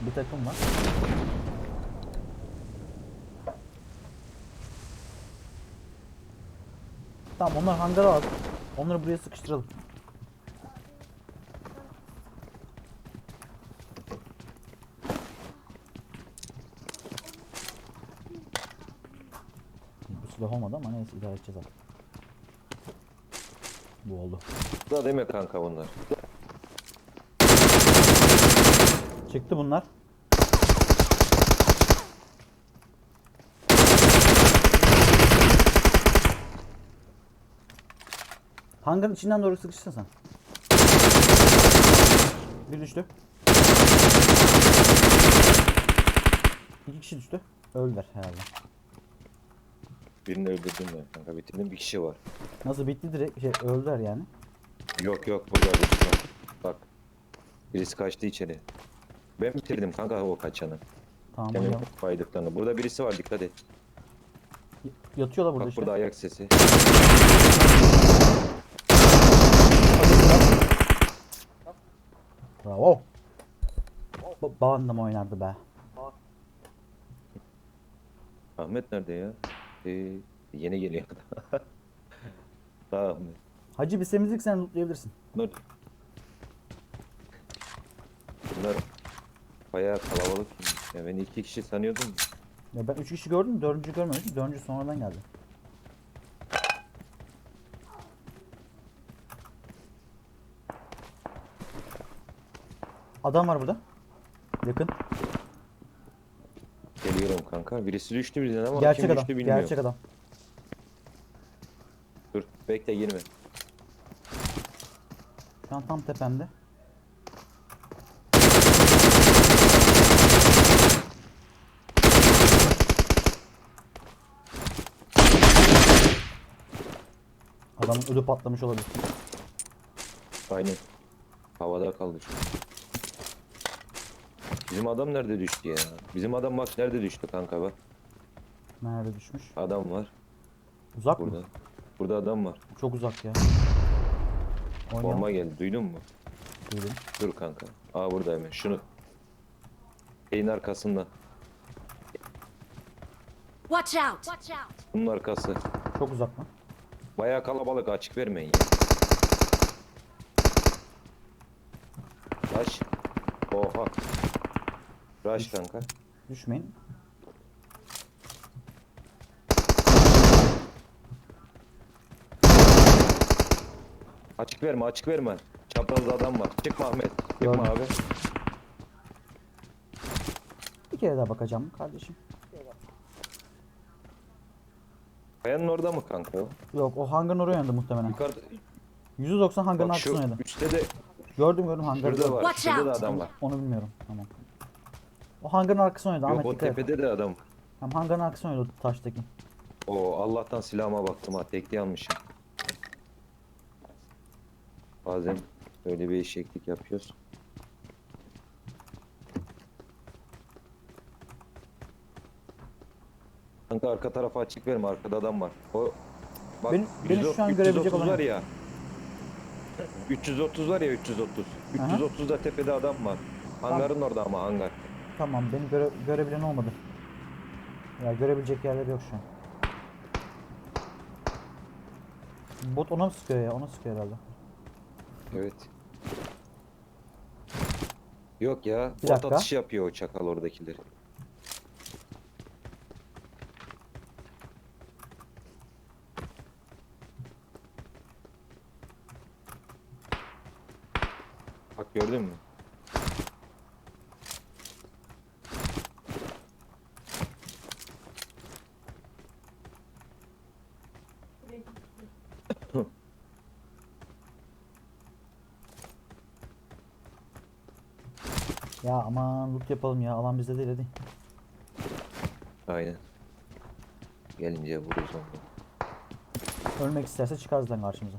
Bir takım var. Tamam onlar hangara al. Onları buraya sıkıştıralım. Bu silah olmadı ama neyse idare edeceğiz artık. Bu oldu. Da değil mi kanka bunlar? Çıktı bunlar. Hangarın içinden doğru sıkıştın sen. Bir düştü. İki kişi düştü. Öldüler herhalde. Birini öldürdüm ben kanka bitirdim bir kişi var. Nasıl bitti direkt şey öldüler yani. Yok yok burada var. Bak. Birisi kaçtı içeri. Ben bitirdim kanka o kaçanı. Tamam Kendi hocam. baydıklarını. Burada birisi var dikkat et. Y- Yatıyorlar burada Bak işte. burada ayak sesi. Bravo. Ba da mı oynardı be? Ahmet nerede ya? Ee, yeni geliyor. Sağ Ahmet. Hacı bir semizlik sen lootlayabilirsin. Bunlar, bunlar bayağı kalabalık. Ya ben iki kişi sanıyordum. Ya ben üç kişi gördüm, dördüncü görmedim. Dördüncü sonradan geldi. Adam var burada. Yakın. Geliyorum kanka. Birisi düştü birden ama gerçek kim adam. düştü bilmiyorum. Gerçek adam. Dur bekle girme. Şu an tam tepemde. Adamın ödü patlamış olabilir. Aynen. Havada kaldı şu an. Bizim adam nerede düştü ya? Bizim adam bak nerede düştü kanka bak. Nerede düşmüş? Adam var Uzak burada. mı? Burada adam var. Çok uzak ya. Oynayalım. Bomba geldi. Duydun mu? Duydum. Dur kanka. Aa burada hemen. Şunu. Şeyin arkasında. Watch out! Watch out! Bunun arkası. Çok uzak mı? Bayağı kalabalık açık vermeyin ya. Rush. Oha. Rush kanka. Düşmeyin. Açık verme açık verme. Çaprazda adam var. Çıkma Ahmet. Çıkma Gördüm. abi. Bir kere daha bakacağım kardeşim. Kayanın orada mı kanka o? Yok o hangarın oraya oynadı muhtemelen. Yukarıda. 190 hangarın Bak şu üstte de Gördüm gördüm hangarı. şurada gördüm. var. Watch Şurada da out. adam var. Onu bilmiyorum. Tamam. O hangarın arkasına oynadı. Yok Ahmet o dikkat et. tepede de adam. Hem hangarın arkasına oynadı taştaki. Oo Allah'tan silahıma baktım ha. Tekli almışım. Bazen böyle bir eşeklik yapıyoruz. Kanka arka tarafa açık verme. Arkada adam var. O bak Benim- beni şu an görebilecek 330 olan var ya. 330 var ya 330. Aha. 330'da tepede adam var. Hangarın orada ama hangar. Tamam beni göre görebilen olmadı. Ya görebilecek yerleri yok şu an. Bot ona mı sıkıyor ya? Ona sıkıyor herhalde. Evet. Yok ya. Bir bot dakika. atışı yapıyor o çakal oradakileri. Bak gördün mü? Ya aman loot yapalım ya. Alan bizde değil hadi. Aynen. Gelince vururuz onu. Ölmek isterse çıkar zaten karşımıza.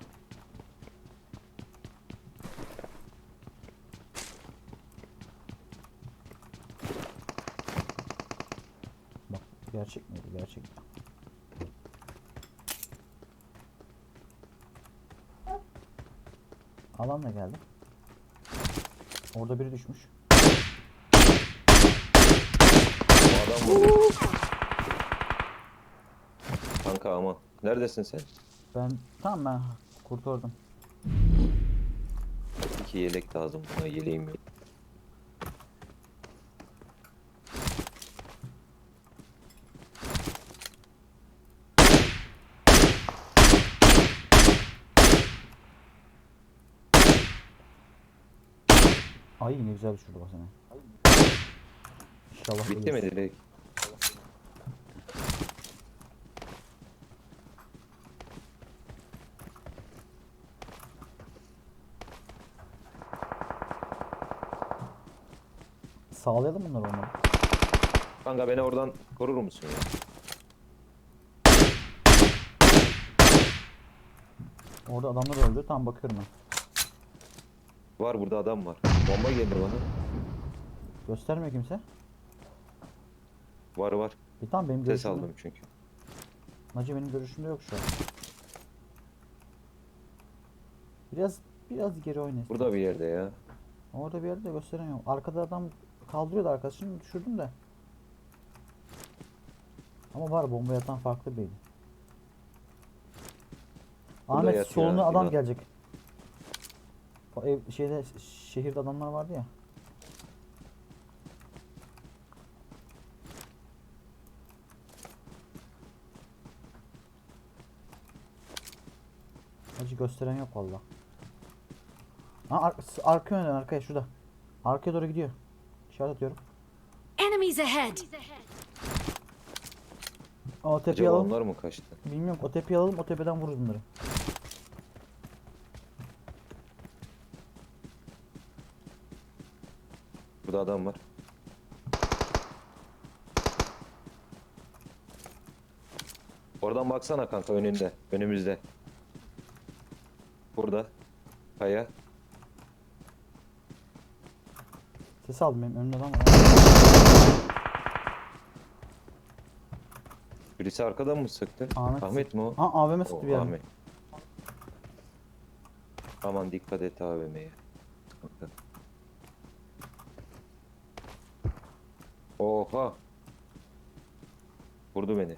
Bak gerçek miydi? Gerçek. Alan da geldi. Orada biri düşmüş. Adam vurdu. Kanka ama. Neredesin sen? Ben tamam ben kurtardım. İki yelek lazım buna yeleğim yok. Ay ne güzel düşürdü bak seni. İnşallah Bitti mi direkt? Sağlayalım bunları olmadı. Kanka beni oradan korur musun ya? Orada adamlar öldü. Tam bakıyorum ben. Var burada adam var. Bomba geldi bana. Göstermiyor kimse. Var var. Bir tamam benim Ses görüşümde. aldım çünkü. Hacı benim görüşümde yok şu an. Biraz biraz geri oynayın. Burada bir yerde ya. Orada bir yerde de gösteremiyorum. Arkada adam kaldırıyordu arkadaşını düşürdüm de. Ama var bomba yatan farklı biri. Burada Ahmet yatıyor soluna adam inan. gelecek. Ev şeyde şehirde adamlar vardı ya. Hacı gösteren yok valla. Ha ar arka yönden arkaya şurada. Arkaya doğru gidiyor. İşaret atıyorum. Enemies ahead! O tepeyi alalım. onlar mı kaçtı? Bilmiyorum o tepeyi alalım o tepeden vururuz bunları. Burada adam var. Oradan baksana kanka önünde. Önümüzde. Burada. Kaya. Ses aldım benim önümde adam var. Birisi arkadan mı sıktı? Ahmet Ahmet mi o? Ha AVM O, sıktı bir yerden. Ahmet. Aman dikkat et AVM'ye. Kanka. Oha. Vurdu beni.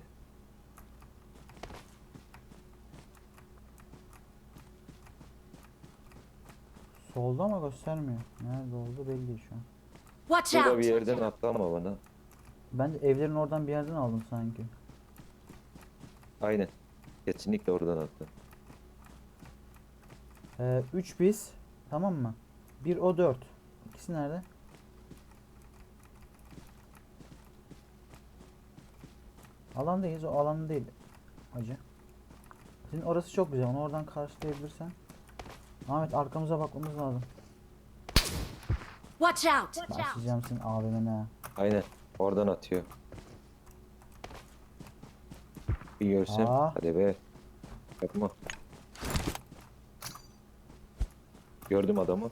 Solda ama göstermiyor. Nerede oldu belli değil şu an. Watch Burada out! bir yerden atlama bana. Ben de evlerin oradan bir yerden aldım sanki. Aynen. Kesinlikle oradan attı. 3 Ee, biz. Tamam mı? Bir o 4. İkisi nerede? Alandayız. O alan değil. Hacı. Senin orası çok güzel. Onu oradan karşılayabilirsen. Ahmet arkamıza bakmamız lazım. Watch out! Başlayacağım senin AVM'ne. Aynen. Oradan atıyor. Bir görsem. Aa. Hadi be. Yapma. Gördüm adamı.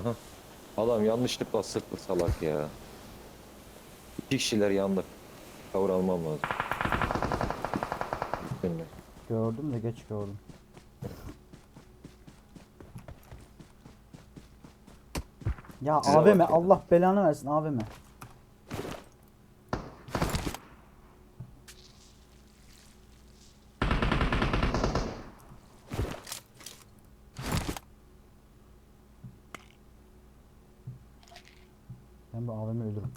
Aha. Adam yanlışlıkla sıktı salak ya. İki kişiler yandı. Kavur almam lazım. Mi? Gördüm de geç gördüm. Ya Size AVM bak ya. Allah belanı versin AVM. Ben bu AVM ölürüm.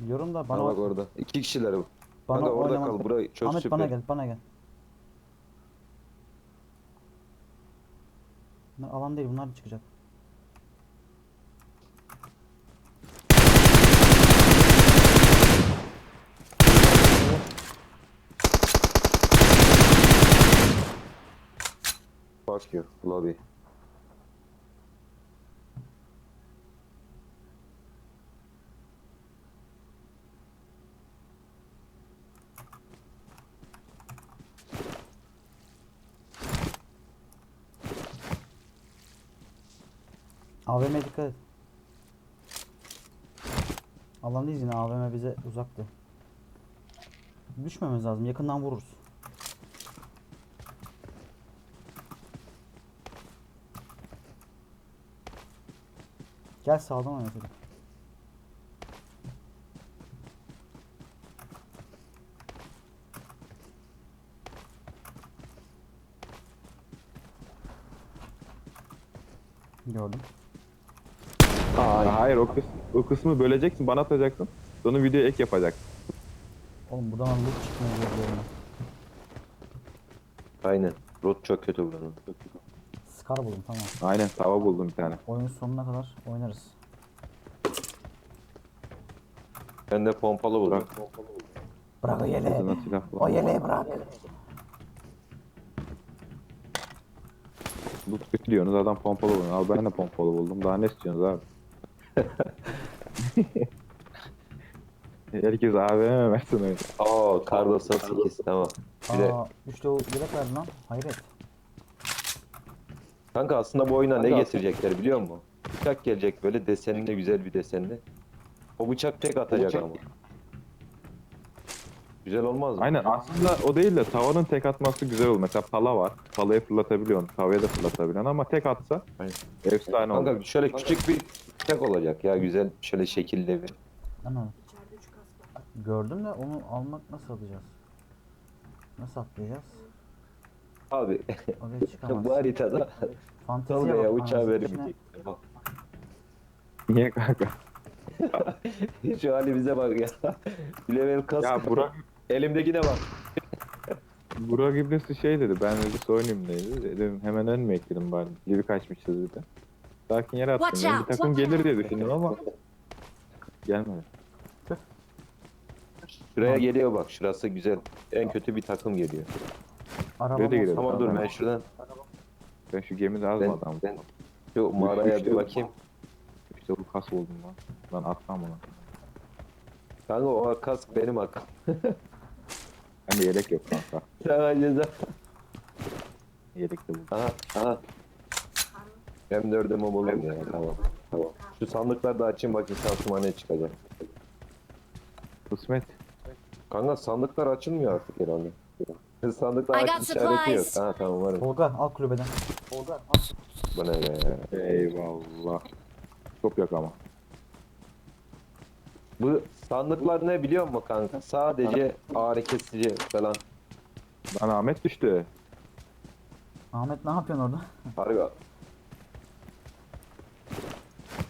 Biliyorum da Bana bana bak orada. İki kişiler bu. bana Kanka orada kal. Burayı çok Ahmet süper. bana gel, bana gel. Bunlar alan değil, bunlar da çıkacak. Fuck you. Lobby. AVM dikkat et. Alandayız yine AVM bize uzaktı. Düşmememiz lazım. Yakından vururuz. Gel sağdan oynatalım. Gördüm. Aa, hayır o, kıs o kısmı böleceksin bana atacaksın. Sonra videoya ek yapacaksın. Oğlum buradan loot çıkmıyor ben. Aynen. Rot çok kötü buranın. Scar buldum tamam. Aynen tava buldum bir tane. Oyunun sonuna kadar oynarız. Ben de pompalı buldum. Bırak o yeleği. Silah O buldum. yeleği bırak. Loot götürüyorsunuz adam pompalı buldum. Al ben de pompalı buldum. Daha ne istiyorsunuz abi? Herkes AVM versin öyle. Aa kar 98 tamam. Bir de Aa, işte o yelek verdi lan. Hayret. kanka aslında bu oyuna ne getirecekler biliyor musun? Bıçak gelecek böyle desenli güzel bir desenli. O bıçak tek atacak ama. Güzel olmaz mı? Aynen aslında o değil de tavanın tek atması güzel olur. Mesela pala var. Palayı fırlatabiliyorsun. Tavaya da fırlatabiliyorsun ama tek atsa Aynen. efsane olur. Kanka şöyle küçük bir bıçak olacak ya güzel şöyle şekilde bir. Anladım. Gördüm de onu almak nasıl alacağız? Nasıl atlayacağız? Abi Oraya bu haritada Fanteziye Tolga'ya bak. uçağı anasını vermeyecek. Bak, Niye kanka? Şu halimize bak ya. Bir level kas. Ya Burak, Elimdekine bak. Burak İblisi şey dedi. Ben dedi oynayayım dedi. Dedim hemen ölmeyek dedim bari. Gibi kaçmışız dedi. Sakin yere attım. Dedim. Bir takım gelir diye düşündüm ama gelmedi. Şuraya geliyor bak. Şurası güzel. En kötü bir takım geliyor. Araba Nereye olsa- gidelim? Ama dur Tamam. ben şuradan Ben şu gemide az ben, adam? ben şu mağaraya bir bakayım. İşte bu kas oldum lan. Lan atmam ona. Kanka o kask benim akım. Bende yelek yok kanka. Sana ceza. Yelek de bu. Aha aha. M4'ümü buldum ya tamam. Tamam. Şu sandıkları da açayım bakayım şansıma ne çıkacak. Kısmet. Kanka sandıklar açılmıyor artık herhalde. Sandıklar I got işareti yok. supplies. Ha tamam varım. Tolga al kulübeden. Bu ne be? Eyvallah. Çok yok ama. Bu sandıklar ne biliyor musun kanka? Sadece ağrı kesici falan. Lan Ahmet düştü. Ahmet ne yapıyorsun orada? Harbi.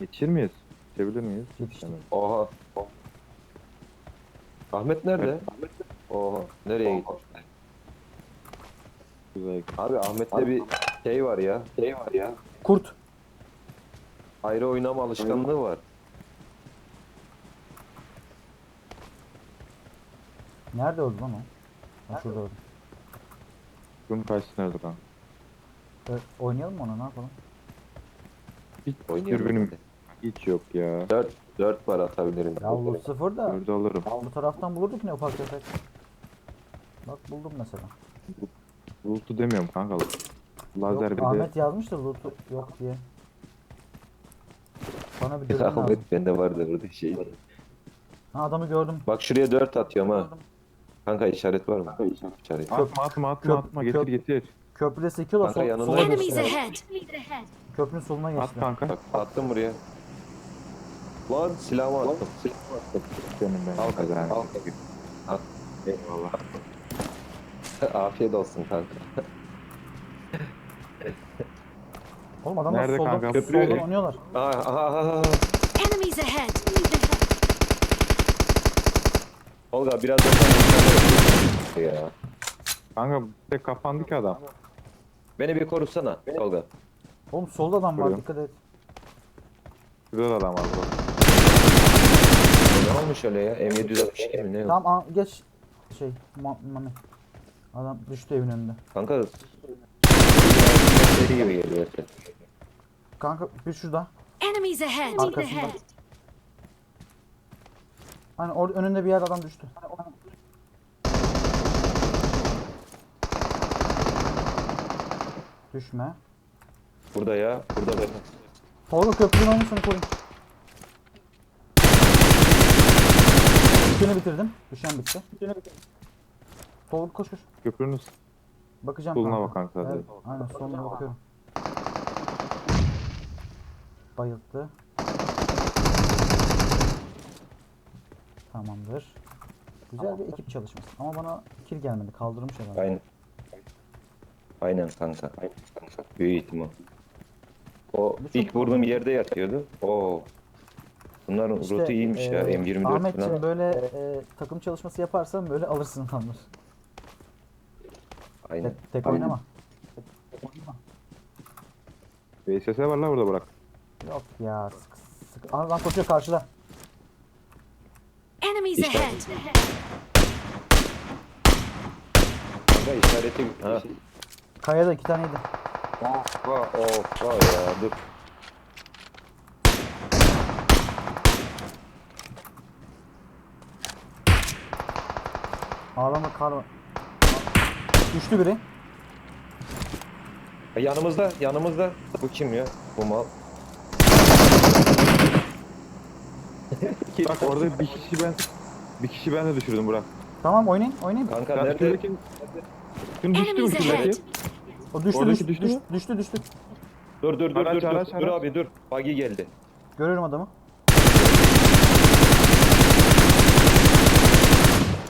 Yetişir miyiz? Yetişebilir miyiz? Yetiştik. Oha. Ahmet nerede? Oha. Nereye gitti? Güzel. Abi Ahmet'te bir şey var ya. Şey var ya. Kurt. Ayrı oynama alışkanlığı var. Nerede öldü lan o? Ha şurada öldü. Bunun karşısı nerede kanka? Ö- oynayalım mı ona ne yapalım? Hiç Oynayalım dürbünüm. Hiç yok ya. 4 4 var atabilirim. Ya loot sıfır da Dördü alırım. bu taraftan bulurduk ne ufak tefek. Bak buldum mesela. Loot'u demiyorum kanka. Lazer Yok, bir de. Ahmet yazmıştır loot yok diye. Bana bir dürbün lazım. Ahmet bende vardı burada şey. Ha adamı gördüm. Bak şuraya 4 atıyorum ha. Gördüm. Kanka işaret var mı? İşaret. Atma atma atma Köp- atma getir köp- getir. Köprüde sekiyorlar Kanka sol, sola ahead. Köprünün soluna At geçtiler. kanka. Bak attım buraya. Lan silahımı attım. Silahımı attım. Al kanka, al. Al. Eyvallah. Afiyet olsun kanka. Oğlum adamlar Nerede solda, kanka? Köprü- oynuyorlar. Aa, aha, aha, aha. Enemies ahead. Olga biraz da sen ya. Kanka tek kapandı ki adam. Beni bir korusana Olga. Oğlum solda adam var dikkat et. Güzel adam var bu. Ne olmuş öyle ya? M762 mi ne? Tamam aa, geç şey ma mami. Adam düştü evin önünde. Kanka seri gibi geliyor. Kanka bir şurada. Enemies ahead. Arkasında. Hani or önünde bir yer adam düştü. Düşme. Burada ya. Burada ben. Tolga köprünün olmasını koruyun. Bütünü bitirdim. Düşen bitti. Bütünü bitirdim. Sol koş koş. Köprünün Bakacağım. Soluna bak kanka sadece. Evet, aynen soluna bakıyorum. Bayılttı. Tamamdır. Güzel bir ekip çalışması. Ama bana kil gelmedi. Kaldırmış herhalde. Aynen. Aynen kanka. Aynen kanka. Büyük ihtimal. O Bu ilk vurduğum yerde yatıyordu. Oo. Bunların İşte, rotu iyiymiş ya. e, M24 falan. Ahmetciğim böyle e, takım çalışması yaparsan böyle alırsın adamları. Aynen. Tek, tek oynama. VSS var la burada bırak. Yok ya sık sık. Aa, lan koşuyor karşıda. Enemies İşte- ahead! Kanka işareti... Ha. Kayada iki taneydi. Of va of va ya dur. Ağlama kar var. Düştü biri. Ha, yanımızda yanımızda. Bu kim ya? Bu mal. Bak orada bir kişi ben bir kişi ben de düşürdüm Burak. Tamam oynayın oynayın. Kanka Sen nerede? şuradaki... Şunu düştü mü Enemies ahead! şuradaki? O düştü Oradaki düştü düştü düştü, mü? düştü düştü. Dur dur dur Araç, dur araç, dur. Dur araç. abi dur. Buggy geldi. Görüyorum adamı.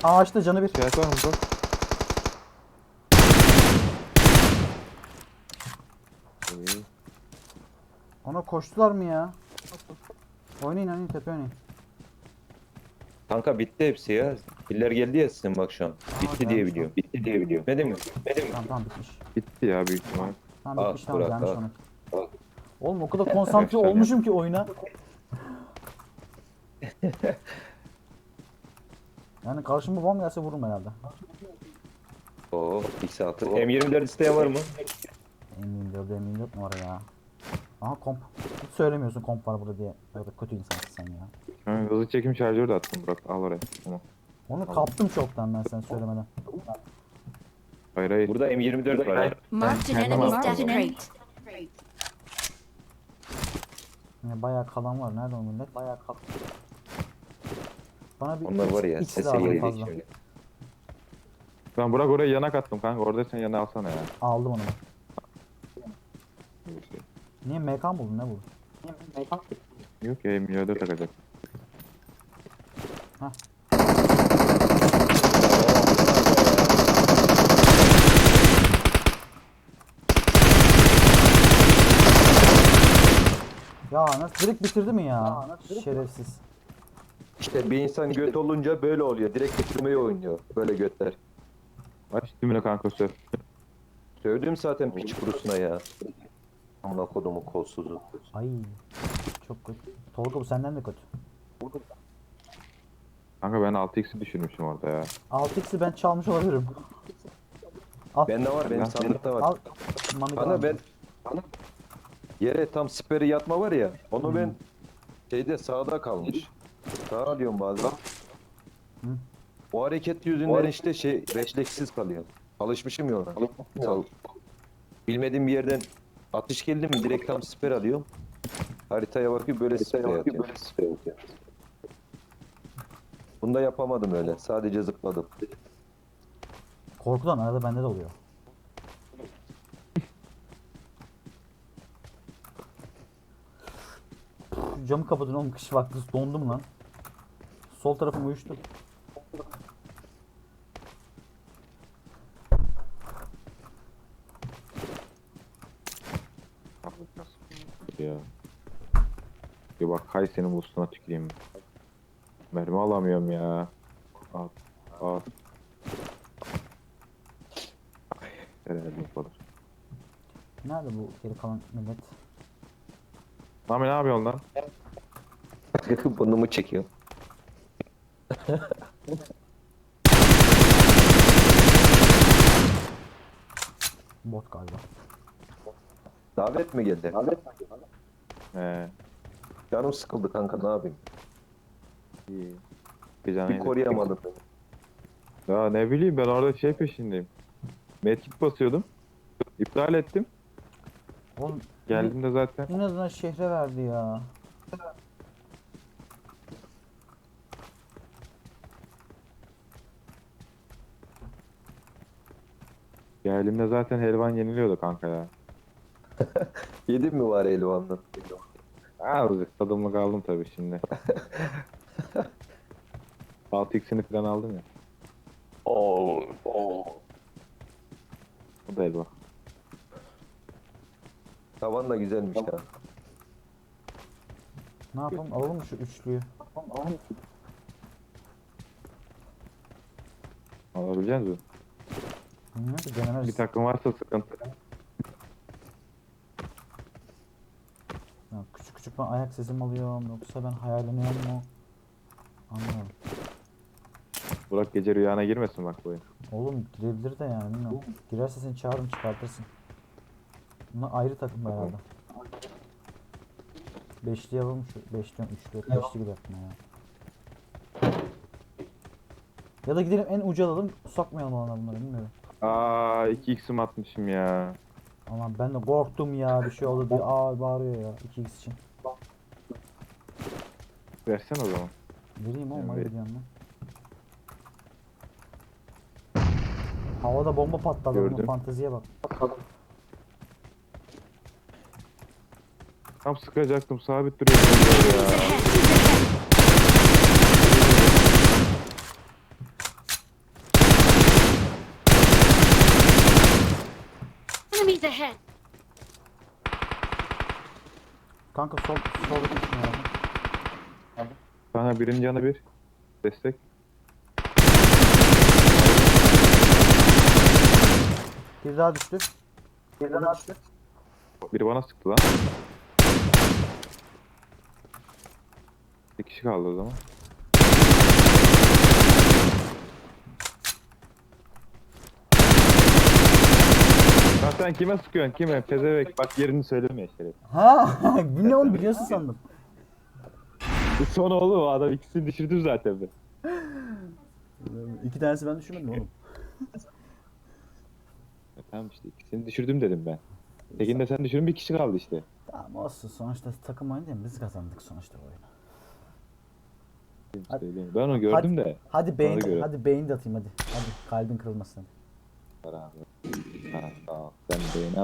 Ağaçta canı bir. Siyasi var mı? İyi. Ona koştular mı ya? Oynayın oynayın tepe oynayın. Kanka bitti hepsi ya. Piller geldi ya sizin bak şu an. Bitti diye biliyorum. Bitti diye biliyorum. Ne demek? Ne demek? Tamam tamam bitmiş. Bitti ya büyük ihtimal. Tamam Al, bitmiş tamam bırak, gelmiş al. sonraki. Al. Oğlum o kadar konsantre olmuşum ki oyuna. Yani karşıma bomba gelse vururum herhalde. Oo, X6. M24 isteyen var mı? M24 M24 numara ya. Aha komp. Hiç söylemiyorsun komp var burada diye. Böyle kötü insansın sen ya. Ha, hızlı çekim şarjörü de attım Burak. Al oraya. Tamam. Onu kaptım çoktan ben sen söylemeden. Hayır hayır. Burada M24 var. ha. Marked an Ben- enemy's death crate. Yani bayağı kalan var. Nerede o millet? Bayağı kal. Bana bir Onlar var ya X lazım fazla. Ben Burak oraya yanak attım kanka. Orada sen yana alsana ya. Aldım onu. Niye MK mı buldun ne buldun? Yok ya M24 takacak. Ya nasıl direkt bitirdi mi ya? Şerefsiz. İşte bir insan göt olunca böyle oluyor. Direkt bitirmeyi oynuyor. Böyle götler. Aç dimine kanka söv. Sövdüm zaten piç kurusuna ya. Amına kodumu kolsuzu. Ay. Çok kötü. Tolga bu senden de kötü. Kanka ben 6x'i düşürmüşüm orada ya. 6x'i ben çalmış olabilirim. Al. Bende var benim Ben- sandıkta var. Al. Mami Bana ben bana yere tam siperi yatma var ya onu ben şeyde sağda kalmış. Sağa alıyorum bazen. Hı. O hareket yüzünden işte şey refleksiz kalıyor. Alışmışım ya ona. Bilmediğim bir yerden atış geldi mi direkt tam siper alıyorum. Haritaya bakıp böyle siper atıyorum. Bunda yapamadım öyle. Sadece zıpladım. Korkudan arada bende de oluyor. Şu Camı kapatın oğlum kış vakti dondum lan. Sol tarafım uyuştu. Ya. Ya bak hay senin boostuna tüküreyim. Mermi alamıyorum ya. Al. Al. Herhalde bu kadar. Nerede bu geri kalan millet? Mami ne yapıyorsun lan? Burnumu çekiyor. Bot galiba. Davet mi geldi? He. Canım sıkıldı kanka ne yapayım? iyi. Bir Bir koruyamadım. Ya ne bileyim ben orada şey peşindeyim. Medkit basıyordum. İptal ettim. Oğlum Geldiğimde zaten en azından şehre verdi ya. Geldiğimde zaten helvan yeniliyordu kanka ya. Yedin mi var elvanla? Azıcık tadımlık aldım tabii şimdi. 6x'ini falan aldım ya. Oo. Oo. O da el bak. Tavan da güzelmiş ya. Ne yapalım? Alalım mı şu üçlüyü? Alabilecek misin? Ki denemez. Bir takım varsa sıkıntı. Ya küçük küçük ben ayak sesimi alıyorum yoksa ben hayalleniyorum mu? Anlıyorum. Burak gece rüyana girmesin bak bu oyun. Oğlum girebilir de yani bilmiyorum. Girerse seni çağırırım çıkartırsın. Bunlar ayrı takım herhalde. Beşli yapalım şu. Beş diyorum üç dört. Beşli yapma ya. Ya da gidelim en ucu alalım. Sokmayalım alana bunları bilmiyorum. Aa 2x'im atmışım ya. Ama ben de korktum ya bir şey olur diye. Aa bağırıyor ya 2x için. Versene o zaman. Vereyim oğlum hayır diyorum ben. Havada bomba patladı. Gördüm. fanteziye bak. Tam sıkacaktım sabit duruyor. ya. Ahead! Kanka sol sol gitme ya. Sana birinci yanı bir. Destek. Bir daha düştü. Bir daha düştü. Biri bana sıktı lan. Bir kişi kaldı o zaman. Lan sen kime sıkıyorsun kime? Pezevek bak yerini söyleme şeref. Ha, bilmiyorum biliyorsun sandım. Bu son oğlum o adam ikisini düşürdüm zaten ben. İki tanesi ben düşünmedim oğlum. E tamam işte ikisini düşürdüm dedim ben. Tekini de sen düşürdün bir kişi kaldı işte. Tamam olsun sonuçta takım oyunu değil mi? Biz kazandık sonuçta bu oyunu. Hadi-. Ben onu gördüm de. Hadi beyin, hadi beyin de atayım hadi. Hadi kalbin kırılmasın. Para Para sağ ol. Sen beğeni